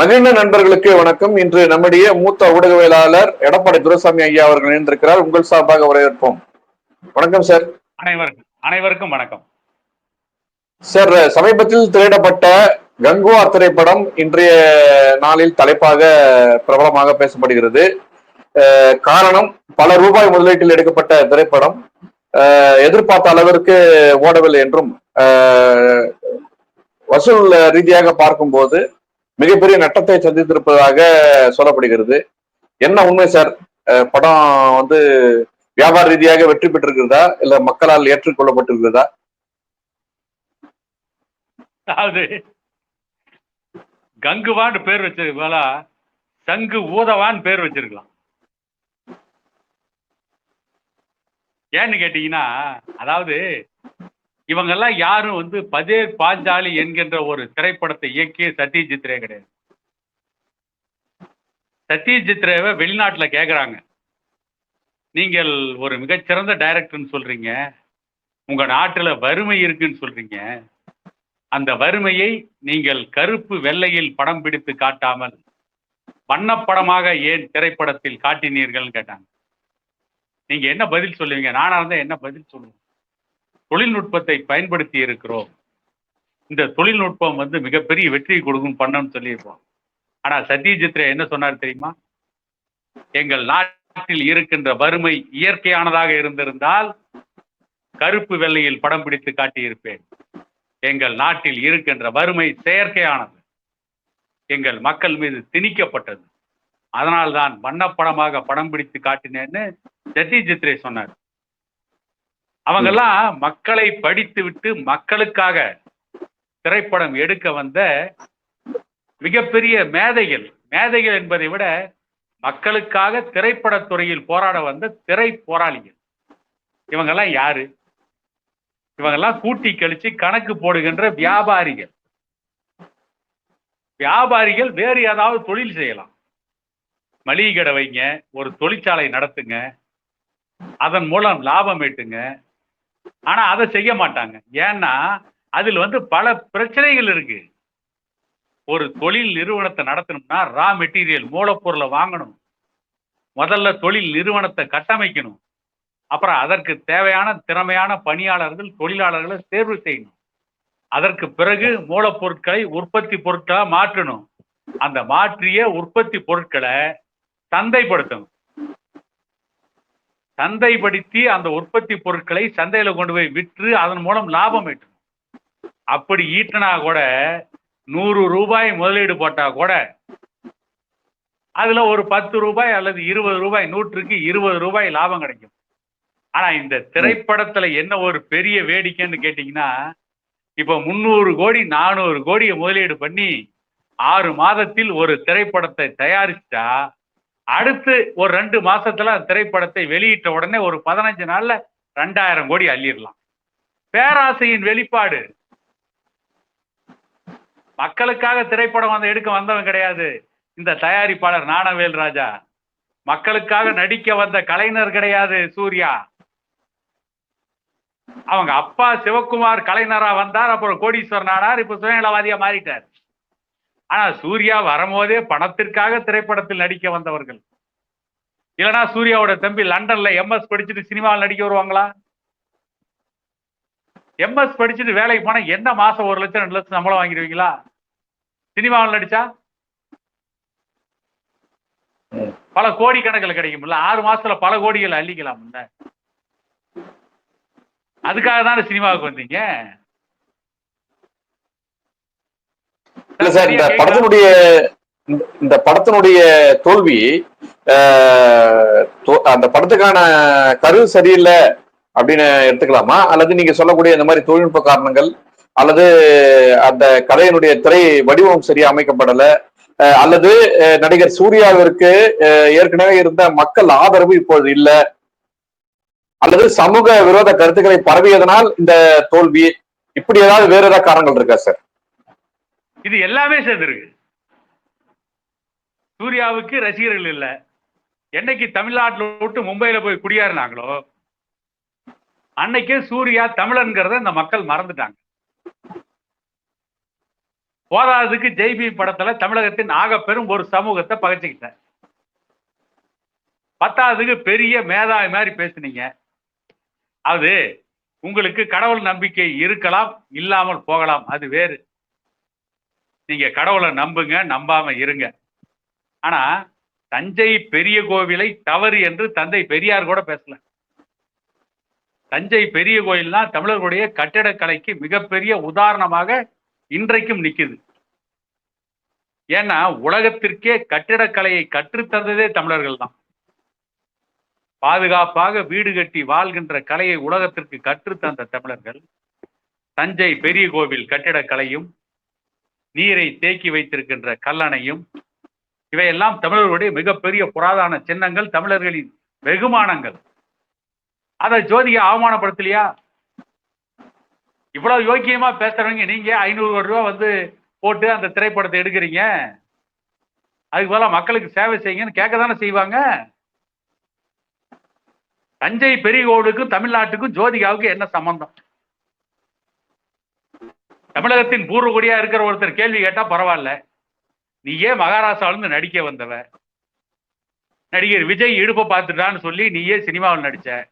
மகிழ்ந்த நண்பர்களுக்கு வணக்கம். இன்று நம்முடைய மூத்த ஊடகவியலாளர் எடப்பாடி துரைசாமி ஐயா அவர்கள் இணைந்திருக்கிறார். உங்கள் சார்பாக வரவேற்போம் வணக்கம் சார். அனைவருக்கும் அனைவருக்கும் வணக்கம். சார் சமீபத்தில் திரையிடப்பட்ட கங்குவா திரைப்படம் இன்றைய நாளில் தலைப்பாக பிரபலமாக பேசப்படுகிறது. காரணம் பல ரூபாய் முதலீட்டில் எடுக்கப்பட்ட திரைப்படம். எதிர்பார்த்த அளவிற்கு ஓடவில்லை என்றும் வசூல் ரீதியாக பார்க்கும்போது மிகப்பெரிய நட்டத்தை சந்தித்திருப்பதாக சொல்லப்படுகிறது. என்ன உண்மை சார்? படம் வந்து வியாபார ரீதியாக வெற்றி பெற்றிருக்கிறதா? இல்ல மக்களால் ஏற்றுக்கொள்ளப்பட்டிருக்கிறதா? அது கங்குவான்னு பேர் வச்சிருக்க சங்கு ஊதவான்னு பேர் வச்சிருக்கலாம். ஏன்னு கேட்டீங்கன்னா அதாவது இவங்கெல்லாம் யாரும் வந்து பதேர் பாஞ்சாலி என்கின்ற ஒரு திரைப்படத்தை இயக்கிய சத்யஜித் ரே கிடையாது. சத்யஜித் ரேவை வெளிநாட்டுல கேக்குறாங்க. நீங்கள் ஒரு மிகச்சிறந்த டைரக்டர்னு சொல்றீங்க. உங்க நாட்டுல வறுமை இருக்குன்னு சொல்றீங்க. அந்த வறுமையை நீங்கள் கருப்பு வெள்ளையில் படம் பிடித்து காட்டாமல் வண்ணப்படமாக ஏன் திரைப்படத்தில் காட்டினீர்கள்னு கேட்டாங்க. நீங்க என்ன பதில் சொல்லுவீங்க? நானா இருந்தா என்ன பதில் சொல்லுவேன்? தொழில்நுட்பத்தை பயன்படுத்தி இருக்கிறோம். இந்த தொழில்நுட்பம் வந்து மிகப்பெரிய வெற்றி கொடுக்கும் பண்ணணும்னு சொல்லியிருப்போம். ஆனா சத்யஜித் ரே என்ன சொன்னார் தெரியுமா? எங்கள் நாட்டில் இருக்கின்ற வறுமை இயற்கையானதாக இருந்திருந்தால் கருப்பு வெள்ளையில் படம் பிடித்து காட்டியிருப்பேன். எங்கள் நாட்டில் இருக்கின்ற வறுமை செயற்கையானது. எங்கள் மக்கள் மீது திணிக்கப்பட்டது. அதனால்தான் வண்ணப்படமாக படம் பிடித்து காட்டினேன்னு சத்யஜித் ஜித்ரே சொன்னார். அவங்கெல்லாம் மக்களை படித்து விட்டு மக்களுக்காக திரைப்படம் எடுக்க வந்த மிகப்பெரிய மேதைகள். மேதைகள் என்பதை விட மக்களுக்காக திரைப்படத்துறையில் போராட வந்த திரை போராளிகள். இவங்கெல்லாம் யாரு? இவங்கெல்லாம் கூட்டி கழிச்சு கணக்கு போடுகின்ற வியாபாரிகள். வியாபாரிகள் வேறு ஏதாவது தொழில் செய்யலாம். மளிகை கடை வைங்க ஒரு தொழிற்சாலை நடத்துங்க அதன் மூலம் லாபம் ஈட்டுங்க. ஆனா அதை செய்ய மாட்டாங்க. ஏன்னா அதில் வந்து பல பிரச்சனைகள் இருக்கு. ஒரு தொழில் நிறுவனத்தை நடத்தணும்னா ரா மெட்டீரியல் மூலப்பொருளை வாங்கணும். முதல்ல தொழில் நிறுவனத்தை கட்டமைக்கணும். அப்புறம் அதற்கு தேவையான திறமையான பணியாளர்கள் தொழிலாளர்களை தேர்வு செய்யணும். அதற்கு பிறகு மூலப்பொருட்களை உற்பத்தி பொருட்களா மாற்றணும். அந்த மாற்றிய உற்பத்தி பொருட்களை சந்தைப்படுத்தணும். சந்தைப்படுத்தி அந்த உற்பத்தி பொருட்களை சந்தையில கொண்டு போய் விற்று அதன் மூலம் லாபம் ஈட்டணும். அப்படி ஈட்டினா கூட நூறு ரூபாய் முதலீடு போட்டா கூட அதுல ஒரு பத்து ரூபாய் அல்லது இருபது ரூபாய் நூற்றுக்கு இருபது ரூபாய் லாபம் கிடைக்கும். ஆனா இந்த திரைப்படத்துல என்ன ஒரு பெரிய வேடிக்கைன்னு கேட்டீங்கன்னா இப்ப முந்நூறு கோடி நானூறு கோடியை முதலீடு பண்ணி ஆறு மாதத்தில் ஒரு திரைப்படத்தை தயாரிச்சா அடுத்து ஒரு ரெண்டு மாசத்துல அந்த திரைப்படத்தை வெளியிட்ட உடனே ஒரு பதினஞ்சு நாள்ல ரெண்டாயிரம் கோடி அள்ளிடலாம். பேராசையின் வெளிப்பாடு. மக்களுக்காக திரைப்படம் வந்து எடுக்க வந்தவன் கிடையாது. இந்த தயாரிப்பாளர் நாணவேல் ராஜா. மக்களுக்காக நடிக்க வந்த கலைஞர் கிடையாது சூர்யா. அவங்க அப்பா சிவகுமார் கலைஞரா வந்தார் அப்புறம் கோடீஸ்வரன் ஆனார் இப்ப சுயநலவாதியா மாறிட்டார். ஆனா சூர்யா வரும்போதே பணத்திற்காக திரைப்படத்தில் நடிக்க வந்தவர்கள். இல்லைன்னா சூர்யாவோட தம்பி லண்டன்ல எம்எஸ் படிச்சுட்டு சினிமாவில் நடிக்க வருவாங்களா? எம்எஸ் படிச்சுட்டு வேலைக்கு போனா என்ன மாசம் ஒரு லட்சம் ரெண்டு லட்சம் சம்பளம் வாங்கிடுவீங்களா? சினிமாவில் நடிச்சா? பல கோடி கணக்கில் கிடைக்கும்ல. ஆறு மாசத்துல பல கோடிகள் அள்ளிக்கலாம் அதுக்காக தானே சினிமாவுக்கு வந்தீங்க? இல்ல சார் இந்த படத்தினுடைய இந்த- படத்தினுடைய தோல்வி அந்த படத்துக்கான கரு சரியில்லை அப்படின்னு எடுத்துக்கலாமா? அல்லது நீங்க சொல்லக்கூடிய இந்த மாதிரி தொழில்நுட்ப காரணங்கள் அல்லது அந்த கதையினுடைய திரை வடிவம் சரியா அமைக்கப்படல அல்லது நடிகர் சூர்யாவிற்கு ஏற்கனவே இருந்த மக்கள் ஆதரவு இப்பொழுது இல்ல அல்லது சமூக விரோத கருத்துக்களை பரவியதனால் இந்த தோல்வி இப்படி ஏதாவது வேற ஏதாவது காரணங்கள் இருக்கா சார்? இது எல்லாமே சேர்ந்துருக்கு. சூர்யாவுக்கு ரசிகர்கள் இல்லை. என்னைக்கு தமிழ்நாட்டில் விட்டு மும்பையில போய் குடியேறினாங்களோ அன்னைக்கே சூர்யா தமிழன்கிறத இந்த மக்கள் மறந்துட்டாங்க. போதாததுக்கு ஜெய்பி படத்துல தமிழகத்தின் ஆக பெரும் ஒரு சமூகத்தை பகைச்சுக்கிட்டேன் பத்தாவதுக்கு பெரிய மேதாவி மாதிரி பேசுனீங்க. அது உங்களுக்கு கடவுள் நம்பிக்கை இருக்கலாம் இல்லாமல் போகலாம். அது வேறு. நீங்க கடவுளை நம்புங்க நம்பாம இருங்க. ஆனா தஞ்சை பெரிய கோவிலை தவறு என்று தந்தை பெரியார் கூட பேசல. தஞ்சை பெரிய கோயில்னா தமிழர்களுடைய கட்டிடக்கலைக்கு மிகப்பெரிய உதாரணமாக இன்றைக்கும் நிக்குது. ஏன்னா உலகத்திற்கே கட்டிடக்கலையை கற்றுத்தந்ததே தமிழர்கள் தான். பாதுகாப்பாக வீடு கட்டி வாழ்கின்ற கலையை உலகத்திற்கு கற்றுத்தந்த தமிழர்கள் தஞ்சை பெரிய கோவில் கட்டிடக்கலையும் நீரை தேக்கி வைத்திருக்கின்ற கல்லணையும் இவையெல்லாம் தமிழர்களுடைய மிகப்பெரிய புராதன சின்னங்கள் தமிழர்களின் வெகுமானங்கள். அதை ஜோதியை அவமானப்படுத்தலையா? இவ்வளவு யோக்கியமா பேசுறவங்க நீங்க ஐநூறு கோடி ரூபா வந்து போட்டு அந்த திரைப்படத்தை எடுக்கிறீங்க. அதுக்கு பதிலா மக்களுக்கு சேவை செய்யுங்கன்னு கேட்க தானே செய்வாங்க? தஞ்சை பெரிய கோவிலுக்கும் தமிழ்நாட்டுக்கும் ஜோதிகாவுக்கும் என்ன சம்பந்தம்? தமிழகத்தின் பூர்வகுடியா இருக்கிற ஒருத்தர் கேள்வி கேட்டா பரவாயில்ல. நீ ஏன் மகாராஷ்டிரால இருந்து நடிக்க வந்தவ? நடிகர் விஜய் இடுப்பை பார்த்துட்டான்னு சொல்லி நீயே சினிமாவில் நடிச்ச?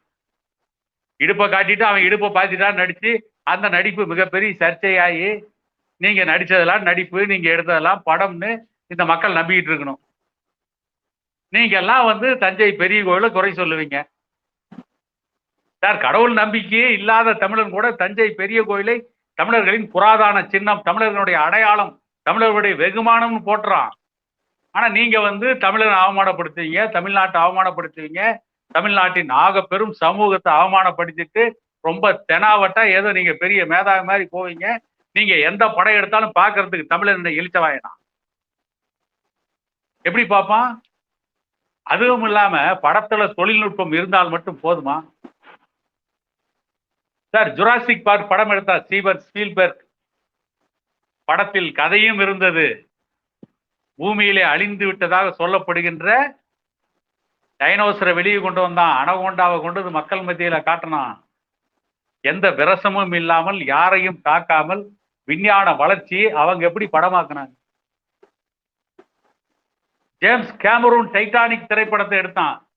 இடுப்பை காட்டிட்டு அவன் இடுப்பை பார்த்துட்டான்னு நடிச்சு அந்த நடிப்பு மிகப்பெரிய சர்ச்சையாகி நீங்க நடிச்சதெல்லாம் நடிப்பு நீங்க எடுத்ததெல்லாம் படம்னு இந்த மக்கள் நம்பிக்கிட்டு இருக்கணும். நீங்க எல்லாம் வந்து தஞ்சை பெரிய கோயில குறை சொல்லுவீங்க. சார் கடவுள் நம்பிக்கையே இல்லாத தமிழன் கூட தஞ்சை பெரிய கோயிலை தமிழர்களின் புராதான சின்னம் தமிழர்களுடைய அடையாளம் தமிழர்களுடைய வெகுமானம்னு போட்டுறான். ஆனா நீங்க வந்து தமிழரை அவமானப்படுத்துவீங்க தமிழ்நாட்டை அவமானப்படுத்துவீங்க தமிழ்நாட்டின் ஆக பெரும் சமூகத்தை அவமானப்படுத்திட்டு ரொம்ப தெனாவட்டா ஏதோ நீங்க பெரிய மேதாவி மாதிரி போவீங்க. நீங்க எந்த படம் எடுத்தாலும் பாக்குறதுக்கு தமிழர் இழிச்சவாயனா எப்படி பார்ப்பான்? அதுவும் இல்லாம படத்துல தொழில்நுட்பம் இருந்தால் மட்டும் போதுமா? சார் ஜுராசிக் பார்க் படம் எடுத்தா சீபர் ஸ்பீல்பர்க் படத்தில் கதையும் இருந்தது. பூமியிலே அழிந்து விட்டதாக சொல்லப்படுகின்ற டைனோசரை வெளியே கொண்டு வந்தான். அனகோண்டாவை கொண்டு வந்து மக்கள் மத்தியில் காட்டினான். எந்த விரசமும் இல்லாமல் யாரையும் தாக்காமல் விஞ்ஞான வளர்ச்சி அவங்க எப்படி படமாக்குனாங்க? ஜேம்ஸ் கேமரூன் டைட்டானிக் திரைப்படத்தை எடுத்தான்.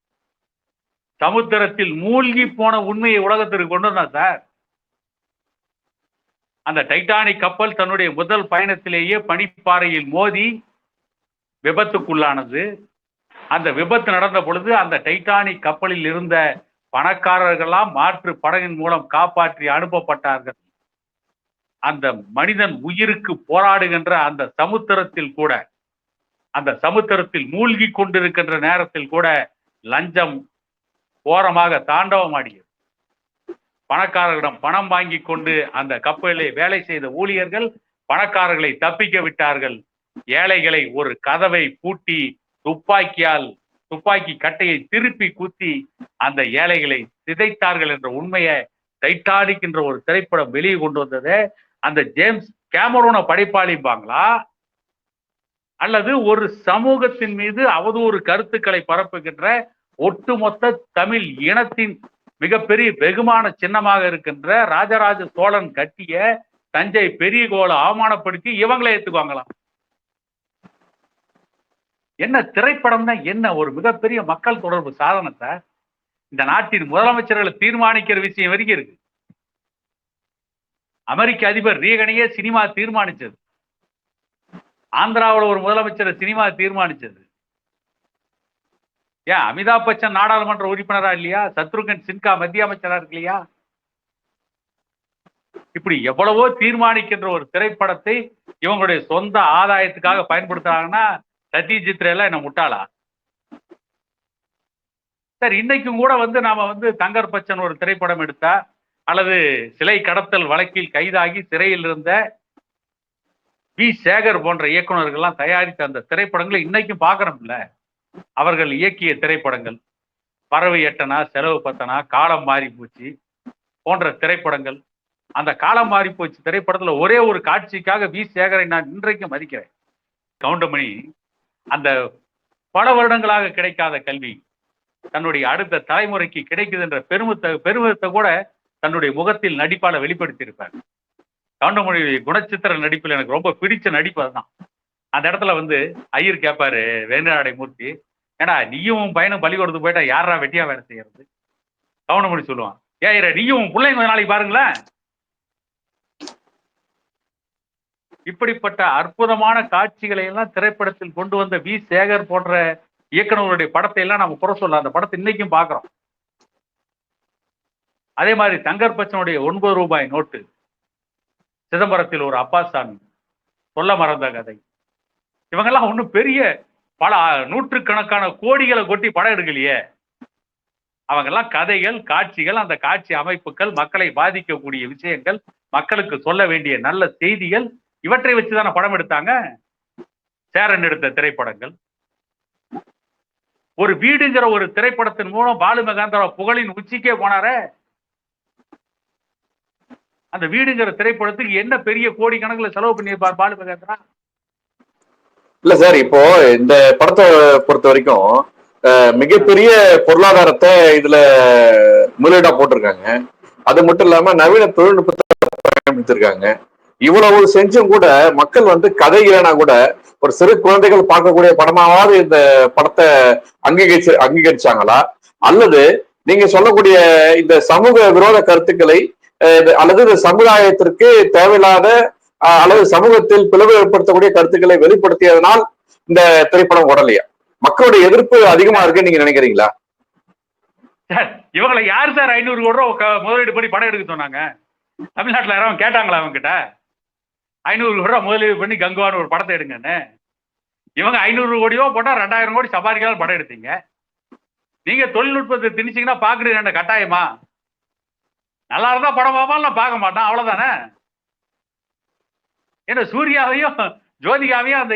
சமுத்திரத்தில் மூழ்கி போன உண்மையை உலகத்திற்கு கொண்டு வந்தான் சார். அந்த டைட்டானிக் கப்பல் தன்னுடைய முதல் பயணத்திலேயே பனிப்பாறையில் மோதி விபத்துக்குள்ளானது. அந்த விபத்து நடந்த பொழுது அந்த டைட்டானிக் கப்பலில் இருந்த பணக்காரர்கள்லாம் மாற்று படகின் மூலம் காப்பாற்றி அனுப்பப்பட்டார்கள். அந்த மனிதன் உயிருக்கு போராடுகின்ற அந்த சமுத்திரத்தில் கூட அந்த சமுத்திரத்தில் மூழ்கி கொண்டிருக்கின்ற நேரத்தில் கூட லஞ்சம் ஓரமாக தாண்டவமாடியது. பணக்காரர்களிடம் பணம் வாங்கி கொண்டு அந்த கப்பலிலே வேலை செய்த ஊழியர்கள் பணக்காரர்களை தப்பிக்க விட்டார்கள். ஏழைகளை ஒரு கதவை பூட்டி துப்பாக்கியால் துப்பாக்கி கட்டையை திருப்பி குத்தி அந்த ஏழைகளை சிதைத்தார்கள் என்ற உண்மையை டைட்டானிக் என்ற ஒரு திரைப்படம் வெளியே கொண்டு வந்தது அந்த ஜேம்ஸ் கேமரோன படைப்பாளிப்பாங்களா அல்லது ஒரு சமூகத்தின் மீது அவதூறு கருத்துக்களை பரப்புகின்ற ஒட்டுமொத்த தமிழ் இனத்தின் மிகப்பெரிய வெகுமான சின்னமாக இருக்கின்ற ராஜராஜ சோழன் கட்டிய தஞ்சை பெரிய கோலை அவமானப்படுத்தி இவங்களே ஏத்துக்குவாங்களாம். என்ன திரைப்படம்னா என்ன? ஒரு மிகப்பெரிய மக்கள் தொடர்பு சாதனத்தை இந்த நாட்டின் முதலமைச்சர்களை தீர்மானிக்கிற விஷயம் வரைக்கும் இருக்கு. அமெரிக்க அதிபர் ரீகனையே சினிமா தீர்மானிச்சது. ஆந்திராவில் ஒரு முதலமைச்சரை சினிமா தீர்மானிச்சது. ஏன் அமிதாப் பச்சன் நாடாளுமன்ற உறுப்பினரா இல்லையா? சத்ருகன் சின்கா மத்திய அமைச்சரா இருக்கு இல்லையா இப்படி எவ்வளவோ தீர்மானிக்கின்ற ஒரு திரைப்படத்தை இவங்களுடைய சொந்த ஆதாயத்துக்காக பயன்படுத்துறாங்கன்னா சத்யஜித் எல்லாம் என்ன முட்டாளா? சார் இன்னைக்கும் கூட வந்து நாம வந்து தங்கர் பச்சன் ஒரு திரைப்படம் எடுத்தா அல்லது சிலை கடத்தல் வழக்கில் கைதாகி சிறையில் இருந்த பி சேகர் போன்ற இயக்குநர்கள்லாம் தயாரித்த அந்த திரைப்படங்களை இன்னைக்கும் பார்க்குறோம்ல அவர்கள் இயக்கிய திரைப்படங்கள். பறவை எட்டனா செலவு பத்தனா காலம் மாறி போச்சு போன்ற திரைப்படங்கள். அந்த காலம் மாறி போச்சு திரைப்படத்துல ஒரே ஒரு காட்சிக்காக வி. சேகரை நான் இன்றைக்கு மதிக்கிறேன். கவுண்டமணி அந்த பல வருடங்களாக கிடைக்காத கல்வி தன்னுடைய அடுத்த தலைமுறைக்கு கிடைக்குது என்ற பெருமித்த பெருமிதத்தை கூட தன்னுடைய முகத்தில் நடிப்பால வெளிப்படுத்தி இருப்பார் குணச்சித்திர நடிப்பில் எனக்கு ரொம்ப பிடிச்ச நடிப்பு அதுதான். அந்த இடத்துல வந்து ஐயர் கேட்பாரு வேந்தநாடை மூர்த்தி ஏடா நீயும் உன் பையனும் பள்ளிக்கூடத்துக்கு போயிட்டா யாரா வெட்டியா வேலை செய்யறது? பண்ணி சொல்லுவான். ஏற நீயும் உன் பிள்ளைங்க கொஞ்ச நாளைக்கு பாருங்களேன். இப்படிப்பட்ட அற்புதமான காட்சிகளை எல்லாம் திரைப்படத்தில் கொண்டு வந்த வி. சேகர் போன்ற இயக்குனர்களுடைய படத்தை எல்லாம் நம்ம குறை சொல்ல அந்த படத்தை இன்னைக்கும் பாக்குறோம். அதே மாதிரி தங்கர் பச்சனுடைய ஒன்பது ரூபாய் நோட்டு சிதம்பரத்தில் ஒரு அப்பாசாமி சொல்ல மறந்த கதை. இவங்கெல்லாம் ஒன்றும் பெரிய பல நூற்றுக்கணக்கான கோடிகளை கொட்டி படம் எடுக்கலையே. அவங்கெல்லாம் கதைகள் காட்சிகள் அந்த காட்சி அமைப்புகள் மக்களை பாதிக்கக்கூடிய விஷயங்கள் மக்களுக்கு சொல்ல வேண்டிய நல்ல செய்திகள் இவற்றை வச்சுதானே படம் எடுத்தாங்க? சேரன் எடுத்த திரைப்படங்கள். ஒரு வீடுங்கிற ஒரு திரைப்படத்தின் மூலம் பாலு மகேந்திரா புகழின் உச்சிக்கே போனாரே. அந்த வீடுங்கிற திரைப்படத்துக்கு என்ன பெரிய கோடி கணக்குல செலவு பண்ணியிருப்பார் பாலு மகேந்திரா? இல்ல சார் இப்போ இந்த படத்தை பொறுத்த வரைக்கும் மிகப்பெரிய பொருளாதாரத்தை இதுல முதலீடா போட்டிருக்காங்க. அது மட்டும் இல்லாம நவீன தொழில்நுட்பத்தை பயன்படுத்திருக்காங்க இவ்வளவு செஞ்சும் கூட மக்கள் வந்து கதை இல்லைனா கூட ஒரு சிறு குழந்தைகள் பார்க்கக்கூடிய படமாவது இந்த படத்தை அங்கீகரிச்சு அங்கீகரிச்சாங்களா? அல்லது நீங்க சொல்லக்கூடிய இந்த சமூக விரோத கருத்துக்களை இது- அல்லது இந்த சமுதாயத்திற்கு தேவையில்லாத அல்லது சமூகத்தில் பிளவு ஏற்படுத்தக்கூடிய கருத்துக்களை வெளிப்படுத்தியதனால் இந்த திரைப்படம் ஓடலையா? மக்களுடைய எதிர்ப்பு அதிகமா இருக்குன்னு நீங்க நினைக்கிறீங்களா? சார் இவங்களை யார் சார் ஐநூறு கோடி ரூபா முதலீடு பண்ணி படம் எடுக்க சொன்னாங்க? தமிழ்நாட்டுல யாரும் கேட்டாங்களா அவங்க கிட்ட ஐநூறு கோடி ரூபா முதலீடு பண்ணி கங்குவான்னு ஒரு படத்தை எடுங்கன்னு. இவங்க ஐநூறு கோடி ரூபா போட்டா ரெண்டாயிரம் கோடி சம்பாதிக்கலாம் படம் எடுத்தீங்க. நீங்க தொழில்நுட்பத்தை திணிச்சீங்கன்னா பாக்குறீங்க கட்டாயமா? நல்லா இருந்தா படம் பார்ப்பான் நான் பார்க்க மாட்டான் அவ்வளவுதானே? ஏன்னா சூர்யாவையும் ஜோதிகாவையும் அந்த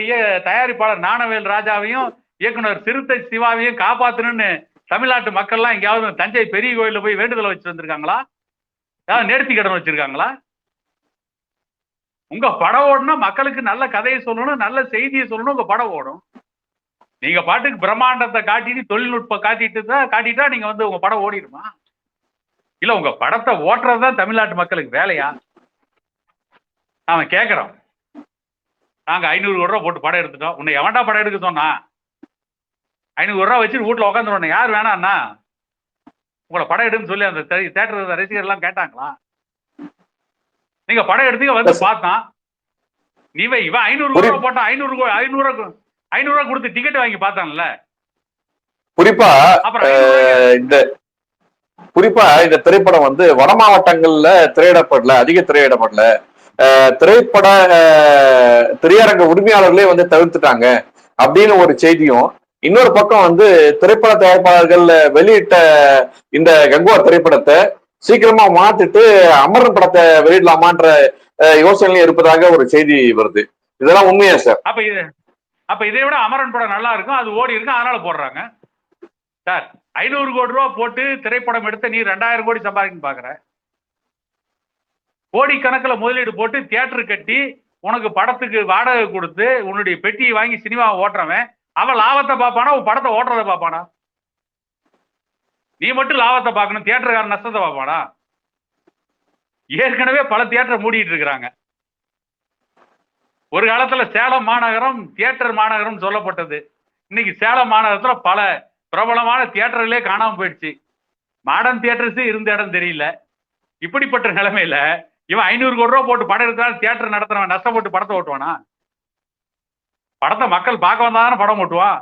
தயாரிப்பாளர் ஞானவேல் ராஜாவையும் இயக்குனர் சிறுத்தை சிவாவையும் காப்பாத்தணும்னு தமிழ்நாட்டு மக்கள்லாம் எங்கேயாவது தஞ்சை பெரிய கோயிலில் போய் வேண்டுதலை வச்சு வந்திருக்காங்களா? ஏதாவது நேர்த்தி கடன் வச்சிருக்காங்களா? உங்க படம் ஓடனா மக்களுக்கு நல்ல கதையை சொல்லணும் நல்ல செய்தியை சொல்லணும் உங்க படம் ஓடும். நீங்க பாட்டுக்கு பிரம்மாண்டத்தை காட்டிட்டு தொழில்நுட்பம் காட்டிட்டு தான் காட்டிட்டா நீங்க வந்து உங்க படம் ஓடிடுமா? இல்ல உங்க படத்தை ஓட்டுறது தான் தமிழ்நாட்டு மக்களுக்கு வேலையா? நாம கேக்குறோம் நாங்க ஐநூறு கோடி ரூபா போட்டு படம் எடுத்துட்டோம். உன்னை எவன்டா படம் எடுக்க சொன்னா? ஐநூறு ரூபா வச்சு வீட்டுல உட்காந்துருவோம் யார் வேணாம்னா உங்களை படம் எடுன்னு சொல்லி அந்த தேட்டர் ரசிகர் எல்லாம் கேட்டாங்களா? நீங்க படம் எடுத்தீங்க வந்து பார்த்தான். நீ இவன் ஐநூறு புரியுது. ரூபா போட்டான் ஐநூறு ஐநூறு ரூபா ஐநூறு ரூபா கொடுத்து டிக்கெட் வாங்கி பார்த்தான்ல. குறிப்பா இந்த குறிப்பா இந்த திரைப்படம் வந்து வட மாவட்டங்கள்ல திரையிடப்படல அதிக திரையிடப்படல. திரைப்பட திரையரங்க உரிமையாளர்களே வந்து தவிர்த்துட்டாங்க அப்படின்னு ஒரு செய்தியும் இன்னொரு பக்கம் வந்து திரைப்பட தயாரிப்பாளர்கள் வெளியிட்ட இந்த கங்குவா திரைப்படத்தை சீக்கிரமா மாத்திட்டு அமரன் படத்தை வெளியிடலாமான்ற யோசனையில இருப்பதாக ஒரு செய்தி வருது. இதெல்லாம் உண்மையா சார்? அப்ப இது அப்ப இதை விட அமரன் படம் நல்லா இருக்கும். அது ஓடி இருக்கும் அதனால போடுறாங்க. சார் ஐநூறு கோடி ரூபா போட்டு திரைப்படம் எடுத்து நீ ரெண்டாயிரம் கோடி சம்பாதிக்கணும் பாக்குற. கோடிக்கணக்கில் முதலீடு போட்டு தியேட்டர் கட்டி உனக்கு படத்துக்கு வாடகை கொடுத்து உன்னுடைய பெட்டியை வாங்கி சினிமாவை ஓட்டுறவன் அவன் லாபத்தை பார்ப்பானா? உன் படத்தை ஓட்டுறதை பார்ப்பானா? நீ மட்டும் லாபத்தை பார்க்கணும் தியேட்டருக்காரன் நஷ்டத்தை பார்ப்பானா? ஏற்கனவே பல தியேட்டரை மூடிட்டு இருக்கிறாங்க. ஒரு காலத்துல சேலம் மாநகரம் தியேட்டர் மாநகரம் சொல்லப்பட்டது. இன்னைக்கு சேலம் மாநகரத்துல பல பிரபலமான தியேட்டர்களே காணாம போயிடுச்சு. மாடர்ன் தியேட்டர்ஸ் இருந்த இடம் தெரியல. இப்படிப்பட்ட நிலைமையில இவன் ஐநூறு கோடி ரூபா போட்டு படம் எடுத்தாலும் தியேட்டர் நடத்துறவன் நஷ்டப்பட்டு படத்தை ஓட்டுவானா? படத்தை மக்கள் பார்க்க வந்தாதானே படம் ஓட்டுவான்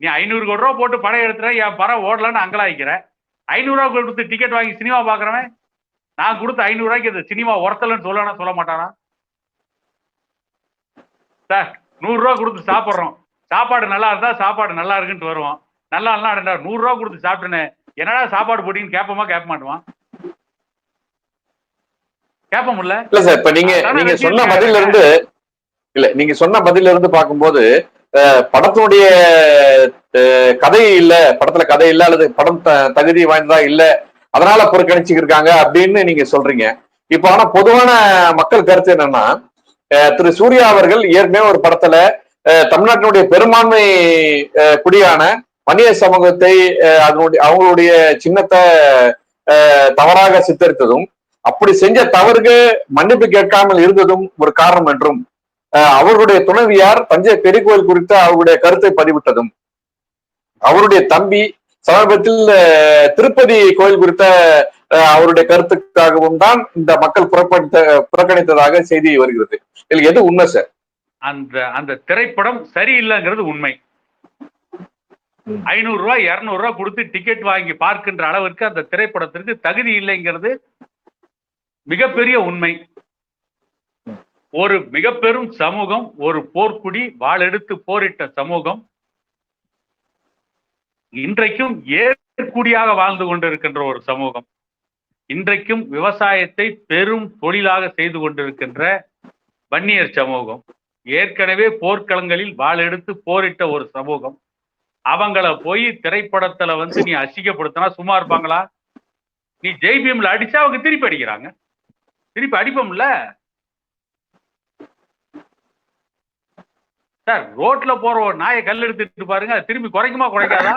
நீ ஐநூறு கோடி ரூபா போட்டு படம் எடுத்துற என் படம் ஓடலன்னு அங்கலாய்க்கிற. ஐநூறுரூவா கொடுத்து டிக்கெட் வாங்கி சினிமா பார்க்கறவன் நான் கொடுத்த ஐநூறுரூவாய்க்கு இந்த சினிமா ஒருத்தலன்னு சொல்லணும் சொல்ல மாட்டானா? சார் நூறுரூவா கொடுத்து சாப்பிட்றோம். சாப்பாடு நல்லா இருந்தா சாப்பாடு நல்லா இருக்குன்ட்டு வருவோம் நல்லா இல்லைனா நூறுரூவா கொடுத்து சாப்பிட்டேன்னு என்னடா சாப்பாடு போட்டின்னு கேட்போமா கேட்க மாட்டுவான். கேட்போம்ல இல்ல சார் இப்ப நீங்க நீங்க சொன்ன பதில இருந்து இல்ல நீங்க சொன்ன பதில இருந்து பார்க்கும்போது படத்தினுடைய கதை இல்ல படத்துல கதை இல்ல அல்லது படம் தகுதி வாய்ந்ததா இல்ல அதனால புறக்கணிச்சுக்கிருக்காங்க அப்படின்னு நீங்க சொல்றீங்க. இப்போ ஆனா பொதுவான மக்கள் கருத்து என்னன்னா திரு சூர்யா அவர்கள் ஏற்கனவே ஒரு படத்துல தமிழ்நாட்டினுடைய பெரும்பான்மை குடியான வன்னிய சமூகத்தை அதனுடைய அவங்களுடைய சின்னத்தை தவறாக சித்தரித்ததும் அப்படி செஞ்ச தவறுக்கு மன்னிப்பு கேட்காமல் இருந்ததும் ஒரு காரணம் என்றும் அவருடைய துணைவியார் தஞ்சை பெரிய கோயில் குறித்த அவருடைய கருத்தை பதிவிட்டதும். அவருடைய தம்பி சமீபத்தில் திருப்பதி கோயில் குறித்த அவருடைய கருத்துக்காகவும் தான் இந்த மக்கள் புறப்படுத்த புறக்கணித்ததாக செய்தி வருகிறது. இதில் எது உண்மை சார் அந்த அந்த திரைப்படம் சரியில்லைங்கிறது உண்மை. ஐநூறு ரூபாய் இருநூறு ரூபாய் கொடுத்து டிக்கெட் வாங்கி பார்க்கின்ற அளவிற்கு அந்த திரைப்படத்திற்கு தகுதி இல்லைங்கிறது மிகப்பெரிய உண்மை. ஒரு மிக பெரும் சமூகம் ஒரு போர்க்குடி வாழெடுத்து போரிட்ட சமூகம் இன்றைக்கும் ஏற்குடியாக வாழ்ந்து கொண்டிருக்கின்ற ஒரு சமூகம். இன்றைக்கும் விவசாயத்தை பெரும் தொழிலாக செய்து கொண்டிருக்கின்ற வன்னியர் சமூகம். ஏற்கனவே போர்க்களங்களில் வாளெடுத்து போரிட்ட ஒரு சமூகம். அவங்கள போய் திரைப்படத்துல வந்து நீ அசிங்கப்படுத்தினா சும்மா இருப்பாங்களா? நீ ஜெய்பிஎம்ல அடிச்சா அவங்க திருப்பி அடிக்கிறாங்க. திருப்பி அடிப்போம்ல? சார் ரோட்ல போற ஒரு நாயை கல் எடுத்துட்டு பாருங்க திரும்பி குறைக்குமா குறைக்காதா?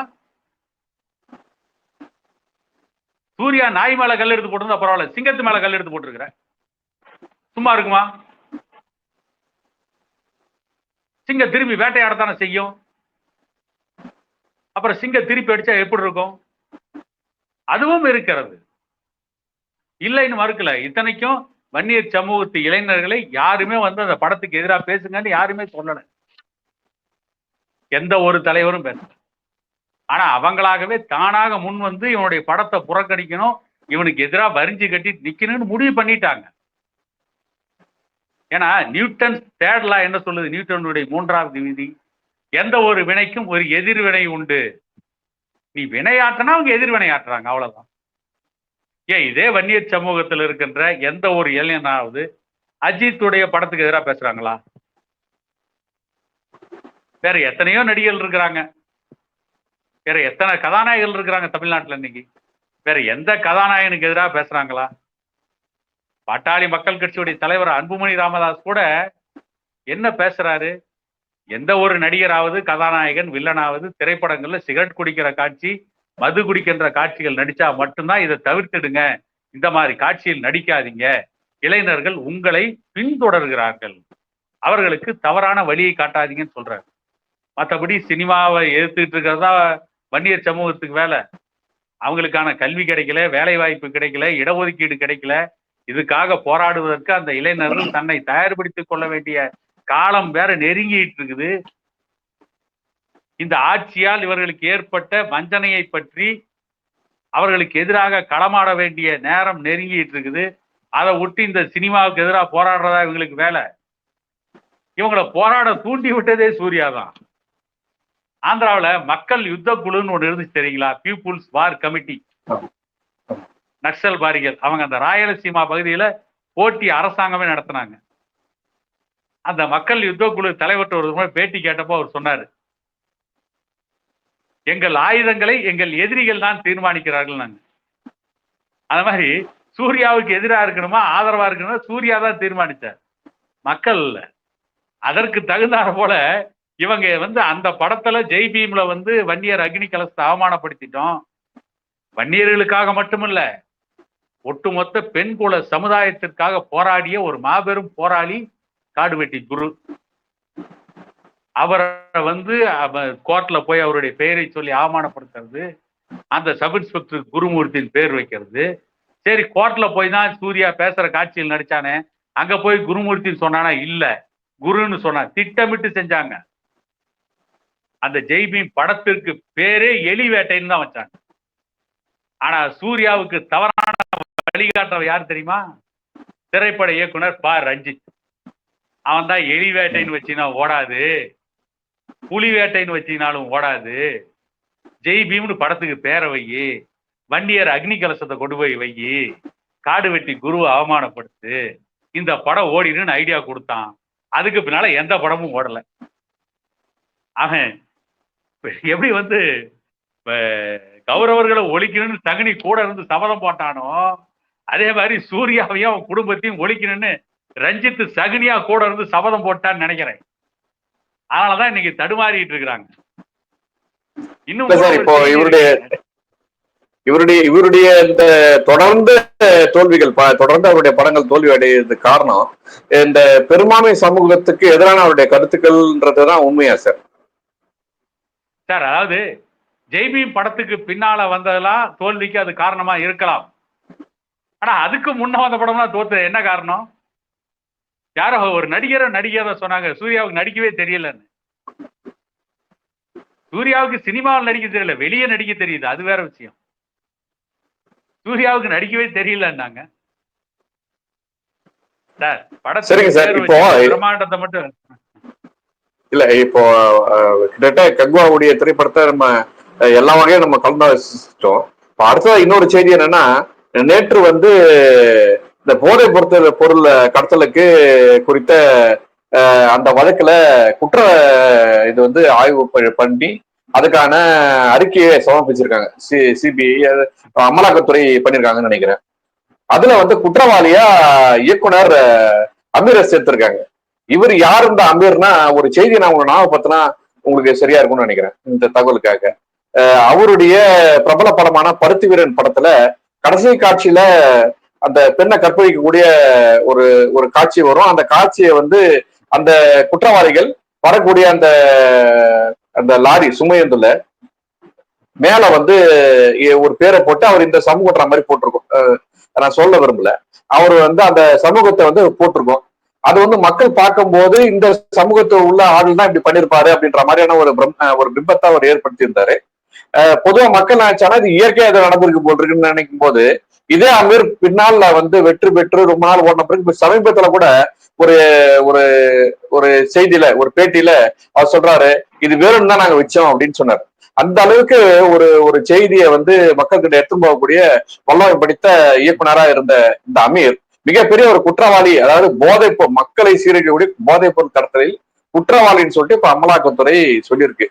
சூர்யா நாய் மேல கல் எடுத்து போட்டிருந்தா பரவாயில்ல சிங்கத்து மேல கல் எடுத்து போட்டிருக்கிற சும்மா இருக்குமா? சிங்கம் திரும்பி வேட்டையாடத்தானே செய்யும்? அப்புறம் சிங்கம் திருப்பி அடிச்சா எப்படி இருக்கும்? அதுவும் இருக்கிறது. இல்லைன்னு மறுக்கல. இத்தனைக்கும் வன்னியர் சமூகத்து இளைஞர்களை யாருமே வந்து அந்த படத்துக்கு எதிராக பேசுங்கன்னு யாருமே சொல்லல. எந்த ஒரு தலைவரும் பேசல. ஆனா அவங்களாகவே தானாக முன் வந்து இவனுடைய படத்தை புறக்கணிக்கணும் இவனுக்கு எதிராக வரிஞ்சு கட்டி நிக்கணும்னு முடிவு பண்ணிட்டாங்க. ஏன்னா நியூட்டன் தேடலா என்ன சொல்லுது? நியூட்டனுடைய மூன்றாவது விதி. எந்த ஒரு வினைக்கும் ஒரு எதிர்வினை உண்டு. நீ வினையாற்றினா அவங்க எதிர்வினை ஆற்றுறாங்க அவ்வளவுதான். ஏன் இதே வன்னியர் சமூகத்தில் இருக்கின்ற எந்த ஒரு இளைஞனாவது அஜித்துடைய படத்துக்கு எதிராக பேசுறாங்களா? வேற எத்தனையோ நடிகர்கள் இருக்கிறாங்க. வேற எத்தனை கதாநாயகர்கள் இருக்கிறாங்க தமிழ்நாட்டில் இன்னைக்கு. வேற எந்த கதாநாயகனுக்கு எதிராக பேசுறாங்களா? பாட்டாளி மக்கள் கட்சியுடைய தலைவர் அன்புமணி ராமதாஸ் கூட என்ன பேசுறாரு? எந்த ஒரு நடிகராவது கதாநாயகன் வில்லனாவது திரைப்படங்கள்ல சிகரெட் குடிக்கிற காட்சி மது குடிக்கின்ற காட்சிகள் நடிச்சா மட்டும்தான் இதை தவிர்த்துடுங்க. இந்த மாதிரி காட்சியில் நடிக்காதீங்க. இளைஞர்கள் உங்களை பின்தொடர்கிறார்கள். அவர்களுக்கு தவறான வழியை காட்டாதீங்கன்னு சொல்றாரு. மற்றபடி சினிமாவை எதிர்த்துட்டு இருக்கிறதா வன்னியர் சமூகத்துக்கு வேலை. அவங்களுக்கான கல்வி கிடைக்கல வேலை வாய்ப்பு கிடைக்கல இடஒதுக்கீடு கிடைக்கல. இதுக்காக போராடுவதற்கு அந்த இளைஞர்கள் தன்னை தயார்படுத்திக் கொள்ள வேண்டிய காலம் வேற நெருங்கிட்டு இருக்குது. இந்த ஆட்சியால் இவர்களுக்கு ஏற்பட்ட வஞ்சனையை பற்றி அவர்களுக்கு எதிராக களமாட வேண்டிய நேரம் நெருங்கிட்டு இருக்குது. அதை விட்டு இந்த சினிமாவுக்கு எதிராக போராடுறதா இவங்களுக்கு வேலை? இவங்களை போராட தூண்டி விட்டதே சூர்யா தான். ஆந்திராவில் மக்கள் யுத்த குழுன்னு ஒன்று இருந்துச்சு தெரியுங்களா? பீப்புள்ஸ் வார் கமிட்டி நக்சல் பாரிகள் அவங்க அந்த ராயலசீமா பகுதியில் போட்டி அரசாங்கமே நடத்தினாங்க. அந்த மக்கள் யுத்த குழு தலைவர்கிட்ட ஒரு பேட்டி கேட்டப்போ அவர் சொன்னார் எங்கள் ஆயுதங்களை எங்கள் எதிரிகள் தான் தீர்மானிக்கிறார்கள் நாங்கள் அந்த மாதிரி சூர்யாவுக்கு எதிராக இருக்கணுமா ஆதரவா இருக்கணுமா சூர்யா தான் தீர்மானித்தார் மக்கள் இல்லை. அதற்கு தகுந்தாற போல இவங்க வந்து அந்த படத்துல ஜெய் பீம்ல வந்து வன்னியர் அக்னி கலசத்தை அவமானப்படுத்திட்டோம். வன்னியர்களுக்காக மட்டுமல்ல ஒட்டுமொத்த பெண் குல சமுதாயத்திற்காக போராடிய ஒரு மாபெரும் போராளி காடுவெட்டி குரு. அவரை வந்து கோர்ட்ல போய் அவருடைய பெயரை சொல்லி அவமானப்படுத்துறது அந்த சப் இன்ஸ்பெக்டர் குருமூர்த்தியின் பேர் வைக்கிறது. சரி கோர்ட்ல போய் தான் சூர்யா பேசுற காட்சியில் நடிச்சானே அங்க போய் குருமூர்த்தின்னு சொன்னானா இல்ல. குருன்னு சொன்னா திட்டமிட்டு செஞ்சாங்க. அந்த ஜெய்பீம் படத்திற்கு பேரே எலி வேட்டைன்னு தான் வச்சாங்க. ஆனா சூர்யாவுக்கு தவறான வழிகாட்டுறவர் யார் தெரியுமா? திரைப்பட இயக்குனர் ப. ரஞ்சித். அவன் தான் எலி வேட்டைன்னு வச்சினா ஓடாது. புலி வேட்டைன்னு வச்சினாலும் ஓடாது. ஜெய் பீம்னு படத்துக்கு பேரை வை. வண்டியர் அக்னி கலசத்தை கொண்டு போய் வை. காடு வெட்டி குருவை அவமானப்படுத்து. இந்த படம் ஓடிடுன்னு ஐடியா கொடுத்தான். அதுக்கு பின்னால எந்த படமும் ஓடல. அவன் எப்படி வந்து கௌரவர்களை ஒழிக்கணும்னு தகுனி கூட இருந்து சபதம் போட்டானோ அதே மாதிரி சூர்யாவையும் அவன் குடும்பத்தையும் ஒழிக்கணும்னு ரஞ்சித் சகுனியா கூட இருந்து சபதம் போட்டான்னு நினைக்கிறேன். அதனாலதான் இன்னைக்கு தடுமாறிட்டு இருக்கிறாங்க. இன்னும் சார், இப்போ இவருடைய- இவருடைய இவருடைய இந்த தொடர்ந்த தோல்விகள் தொடர்ந்து அவருடைய படங்கள் தோல்வி அடைகிறதுக்கு காரணம் இந்த பெரும்பான்மை சமூகத்துக்கு எதிரான அவருடைய கருத்துக்கள்ன்றதுதான் உண்மையா சார்? சார் அதாவது ஜெய்பீம் படத்துக்கு பின்னால வந்ததெல்லாம் தோல்விக்கு அது காரணமா இருக்கலாம். ஆனா அதுக்கு முன்ன வந்த படம்லாம் தோத்து என்ன காரணம்? யாரோ ஒரு நடிகரை நடிகரை சொன்னாங்க சூர்யாவுக்கு நடிக்கவே தெரியலன்னு. சூர்யாவுக்கு சினிமாவில் நடிக்க தெரியல வெளியே நடிக்க தெரியுது அது வேற விஷயம். சூர்யாவுக்கு நடிக்கவே தெரியலன்னாங்க. சார் படத்துக்கு சரிங்க சார், பேர் இப்போ- வச்சு பிரம்மாண்டத்தை மட்டும் இல்ல இப்போ கிட்டத்தட்ட கங்குவாவுடைய திரைப்படத்தை நம்ம எல்லா வகையும் நம்ம கலந்தாச்சிட்டோம் இப்போ அடுத்ததா இன்னொரு செய்தி என்னன்னா நேற்று வந்து இந்த போதை பொருத்த பொருள் கடத்தலுக்கு குறித்த அந்த வழக்குல குற்ற இது வந்து ஆய்வு ப- பண்ணி அதுக்கான அறிக்கையை சமர்ப்பிச்சிருக்காங்க. சி சிபிஐ அமலாக்கத்துறை பண்ணிருக்காங்கன்னு நினைக்கிறேன். அதுல வந்து குற்றவாளியா இயக்குனர் அஹ், அமீரை சேர்த்திருக்காங்க. இவர் யார் இந்த அமீர்னா ஒரு செய்தியை நான் உங்களுக்கு ஞாபகப்படுத்தினா உங்களுக்கு சரியா இருக்கும்னு நினைக்கிறேன் இந்த தகவலுக்காக. அவருடைய பிரபல படமான பருத்தி வீரன் படத்துல கடைசி காட்சியில அந்த பெண்ணை கற்பழிக்கக்கூடிய ஒரு ஒரு காட்சி வரும். அந்த காட்சியை வந்து அந்த குற்றவாளிகள் வரக்கூடிய அந்த அந்த லாரி சுமையந்துல மேல வந்து ஒரு பேரை போட்டு அவர் இந்த சமூகன்ற மாதிரி போட்டிருக்கோம். நான் சொல்ல விரும்பல. அவர் வந்து அந்த சமூகத்தை வந்து போட்டிருக்கோம். அது வந்து மக்கள் பார்க்கும்போது இந்த சமூகத்தில் உள்ள ஆள் தான் இப்படி பண்ணிருப்பாரு அப்படின்ற மாதிரியான ஒரு பிரம்- ஒரு பிம்பத்தை அவர் ஏற்படுத்தி இருந்தாரு பொதுவா மக்கள் நினைச்சானா இது இயற்கையா இது நடந்திருக்கு போல் இருக்குன்னு நினைக்கும் போது இதே அமீர் பின்னால வந்து வெற்றி பெற்று ரொம்ப நாள் ஓடின பிறகு சமீபத்துல கூட ஒரு ஒரு ஒரு செய்தியில ஒரு பேட்டியில அவர் சொல்றாரு இது வேணும்னு தான் நாங்க வச்சோம் அப்படின்னு சொன்னார். அந்த அளவுக்கு ஒரு ஒரு செய்தியை வந்து மக்கள்கிட்ட எடுத்து போகக்கூடிய வல்லமை படித்த இயக்குனரா இருந்த இந்த அமீர் மிகப்பெரிய ஒரு குற்றவாளி அதாவது போதை மக்களை சீரழிக்கக்கூடிய போதைப் பொருள் கடத்தலில் குற்றவாளின்னு சொல்லிட்டு இப்ப அமலாக்கத்துறை சொல்லியிருக்கு.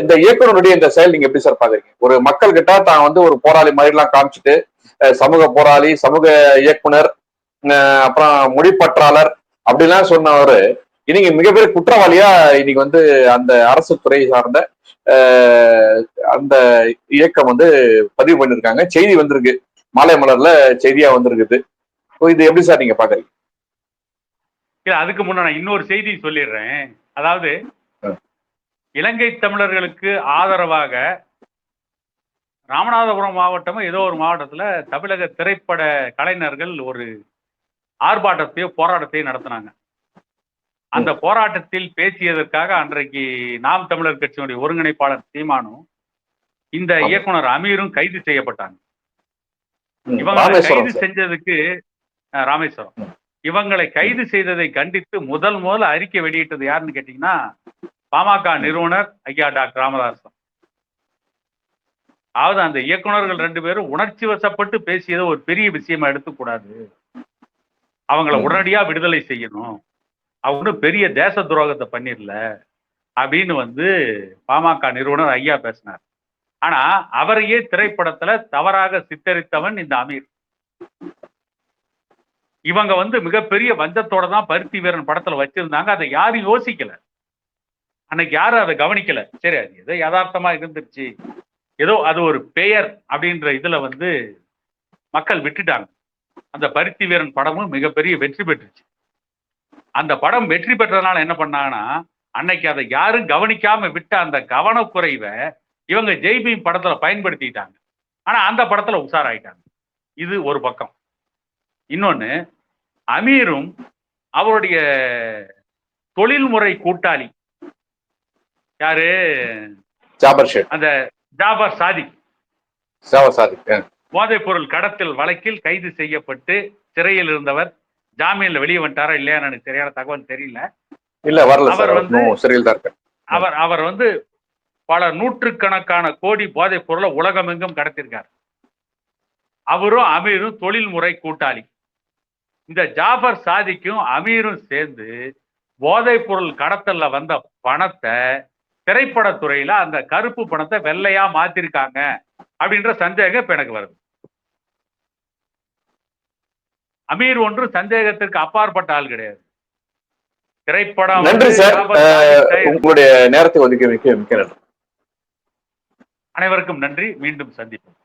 இந்த இயக்குனருடைய இந்த செயல் நீங்க எப்படி சார் பாக்குறீங்க? ஒரு மக்கள் கிட்ட தான் வந்து ஒரு போராளி மாதிரி எல்லாம் காமிச்சிட்டு சமூக போராளி சமூக இயக்குனர் அப்புறம் மொழிப்பற்றாளர் அப்படிலாம் சொன்னவர் இன்னைக்கு மிகப்பெரிய குற்றவாளியா இன்னைக்கு வந்து அந்த அரசு துறை சார்ந்த அந்த இயக்கம் வந்து பதிவு பண்ணிருக்காங்க. செய்தி வந்திருக்கு. மாலை மலர்ல செய்தியா வந்திருக்குது. ஓ, இது எப்படி சார் நீங்க பாக்குறீங்க? அதுக்கு முன்னாடி நான் இன்னொரு செய்தி சொல்லிடுறேன். அதாவது இலங்கை தமிழர்களுக்கு ஆதரவாக ராமநாதபுரம் மாவட்டமும் ஏதோ ஒரு மாவட்டத்துல தமிழக திரைப்பட கலைஞர்கள் ஒரு ஆர்ப்பாட்டத்தையோ போராட்டத்தையோ நடத்தினாங்க. அந்த போராட்டத்தில் பேசியதற்காக அன்றைக்கு நாம் தமிழர் கட்சியினுடைய ஒருங்கிணைப்பாளர் சீமானும் இந்த. இயக்குனர் அமீரும் கைது செய்யப்பட்டாங்க. இவங்களை கைது செஞ்சதுக்கு ராமேஸ்வரம். இவங்களை கைது செய்ததை கண்டித்து முதல் முதல்ல அறிக்கை வெளியிட்டது யாருன்னு கேட்டீங்கன்னா பாமக நிறுவனர் ஐயா டாக்டர் ராமதாசன். அதாவது அந்த இயக்குனர்கள் ரெண்டு பேரும் உணர்ச்சி வசப்பட்டு பேசியதை ஒரு பெரிய விஷயமா எடுத்துக்கூடாது. அவங்கள. உடனடியா விடுதலை செய்யணும். அவங்க பெரிய தேச துரோகத்தை பண்ணிரல அப்படின்னு வந்து பாமக நிறுவனர் ஐயா பேசினார். ஆனா அவரையே திரைப்படத்துல தவறாக சித்தரித்தவன் இந்த அமீர். இவங்க வந்து மிகப்பெரிய வஞ்சத்தோட தான் பருத்தி வீரன் படத்துல வச்சிருந்தாங்க. அதை யாரும் யோசிக்கல. அன்னைக்கு யாரும் அதை கவனிக்கல. சரி அது ஏதோ யதார்த்தமா இருந்துருச்சு. ஏதோ அது ஒரு பெயர் அப்படின்ற இதுல வந்து மக்கள் விட்டுட்டாங்க. அந்த பருத்தி வீரன் படமும் மிகப்பெரிய வெற்றி பெற்றுச்சு. அந்த படம் வெற்றி பெற்றதுனால என்ன பண்ணாங்கன்னா அன்னைக்கு அதை யாரும் கவனிக்காம விட்ட அந்த கவனக்குறைவை இவங்க ஜெய்பீம் படத்துல பயன்படுத்திட்டாங்க. ஆனா அந்த படத்துல உஷாராயிட்டாங்க. இது ஒரு பக்கம். இன்னொன்னு அமீரும் அவருடைய தொழில்முறை கூட்டாளி யாரு? ஜாபர் ஷேட் அந்த ஜாபர் சாதிக். சேவசாதி அஹ், போதைப் பொருள் கடத்தல் வழக்கில் கைது செய்யப்பட்டு சிறையில் இருந்தவர் ஜாமீன்ல வெளியே வந்துட்டாரா இல்லையா எனக்கு சரியான தகவல் தெரியல. இல்ல வரல அவர் வந்து- சிறையில் தான் அவர் அவர் வந்து பல நூற்றுக்கணக்கான கோடி போதைப் பொருளை உலகமெங்கும் கடத்திருக்கார் அவரும் அமீரும் தொழில்முறை கூட்டாளி. இந்த ஜாஃபர் சாதிக்கும் அமீரும் சேர்ந்து போதைப் பொருள் கடத்தல்ல வந்த பணத்தை திரைப்படத்துறையில அந்த கருப்பு பணத்தை வெள்ளையா மாத்திருக்காங்க அப்படின்ற சந்தேகம் இப்ப எனக்கு வருது. அமீர் ஒன்று சந்தேகத்திற்கு அப்பாற்பட்ட ஆள் கிடையாது. திரைப்படம் நன்றி சார். உங்களுடைய நேரத்தை ஒதுக்கி நன்றி. அனைவருக்கும் நன்றி. மீண்டும் சந்திப்போம்.